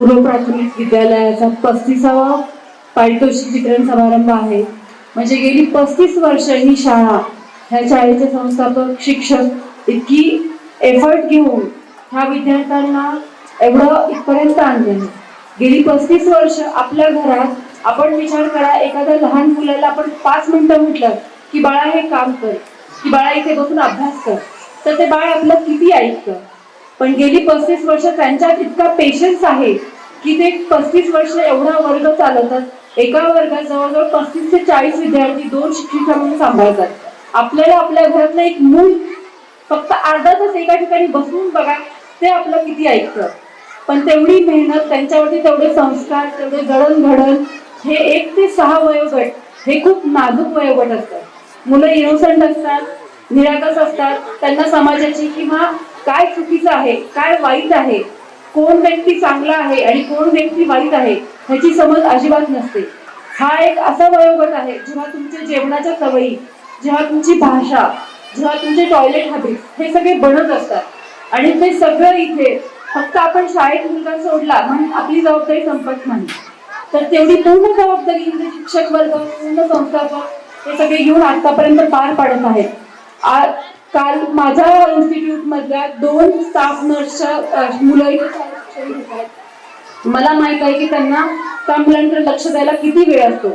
पूर्व प्राथमिक विद्यालयाचा पस्तीसावा पारितोषिक वितरण समारंभ आहे. म्हणजे गेली पस्तीस वर्ष ही शाळा ह्या शाळेचे संस्थापक शिक्षक इतकी एफर्ट घेऊन ह्या विद्यार्थ्यांना एवढं इथपर्यंत आणलेलं गेली पस्तीस वर्ष आपल्या घरात आपण विचार करा एखाद्या लहान मुलाला आपण पाच मिनिटं म्हटलं की बाळा हे काम कर. की बाळा इथे बसून अभ्यास कर. तर ते बाळ आपलं किती ऐकतं? पण गेली पस्तीस वर्ष त्यांच्यात इतका पेशन्स आहे की ते पस्तीस वर्ष एवढा वर्ग चालवतात. एका वर्गात जवळजवळ पस्तीस ते चाळीस विद्यार्थी दोन शिक्षिका म्हणून सांभाळतात. आपल्याला आपल्या घरातलं एक मूल फक्त अर्धा तास एका ठिकाणी बसून बघा ते आपलं किती ऐकतं. पण तेवढी मेहनत त्यांच्यावरती तेवढे संस्कार तेवढे जडणघडण हे एक ते सहा वयोगट हे खूप नाजूक वयोगट असतात मुलं इनोसंट असतात निरागस असतात त्यांना समाजाची किंवा काय चुकीचं आहे काय वाईट आहे कोण व्यक्ती चांगला आहे आणि कोण व्यक्ती वाईट आहे ह्याची समज अजिबात नसते. हा एक असा वयोगट आहे जेव्हा तुमच्या जेवणाच्या सवयी जेव्हा तुमची भाषा जेव्हा तुमचे टॉयलेट हॅबिट हे सगळे बनत असतात. आणि ते सगळं इथे फक्त आपण शाळेत मुलगा सोडला म्हणून आपली जबाबदारी संपत नाही. तर तेवढी पूर्ण जबाबदारी इथे शिक्षक वर्ग पूर्ण संस्थापक हे सगळे घेऊन आतापर्यंत पार पाडत आहेत. काल माझ्या इन्स्टिट्यूट मधल्या दोन स्टाफ नर्सच्या मुलं मला माहीत आहे की त्यांना त्या मुलांकडे लक्ष द्यायला किती वेळ असतो.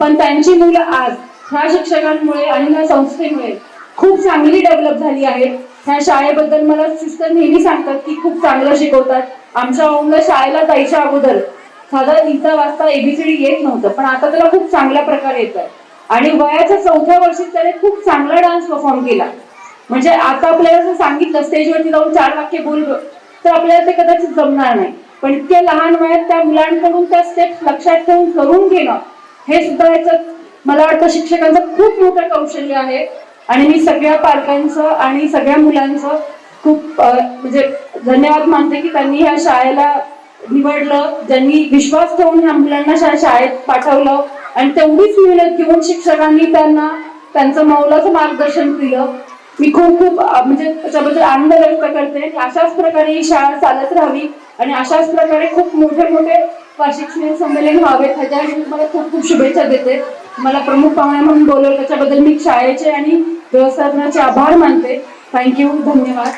पण त्यांची मुलं आज ह्या शिक्षकांमुळे आणि ह्या संस्थेमुळे खूप चांगली डेव्हलप झाली आहे. ह्या शाळेबद्दल मला सिस्टर नेहमी सांगतात की खूप चांगलं शिकवतात. आमच्या ओमला शाळेला जायच्या अगोदर साधा लिहिता वाजता एबीसीडी येत नव्हतं पण आता त्याला खूप चांगल्या प्रकारे येत आणि वयाच्या चौथ्या वर्षी त्याने खूप चांगला डान्स परफॉर्म केला. म्हणजे आता आपल्याला जर सांगितलं स्टेजवरती जाऊन चार वाक्य बोल तर आपल्याला ते कदाचित जमणार नाही. पण इतक्या लहान वयात त्या मुलांकडून त्या स्टेप्स लक्षात ठेवून करून घेणं हे सुद्धा याचं मला वाटतं शिक्षकांचं खूप मोठं कौशल्य आहे. आणि मी सगळ्या पालकांचं आणि सगळ्या मुलांचं खूप म्हणजे धन्यवाद मानते की त्यांनी ह्या शाळेला निवडलं ज्यांनी विश्वास ठेवून ह्या मुलांना शाळेत पाठवलं. आणि तेवढीच मेहनत घेऊन शिक्षकांनी त्यांना त्यांचं मौलाचं मार्गदर्शन केलं. मी खूप खूप म्हणजे त्याच्याबद्दल आनंद व्यक्त करते की अशाच प्रकारे ही शाळा चालत राहावी आणि अशाच प्रकारे खूप मोठे मोठे प्रशिक्षण संमेलन व्हावेत ह्याच्यासाठी मला तुम्हाला खूप खूप शुभेच्छा देते. मला प्रमुख पाहुणे म्हणून बोलवलं त्याच्याबद्दल मी शाळेचे आणि व्यवस्थापनाचे आभार मानते. थँक्यू धन्यवाद.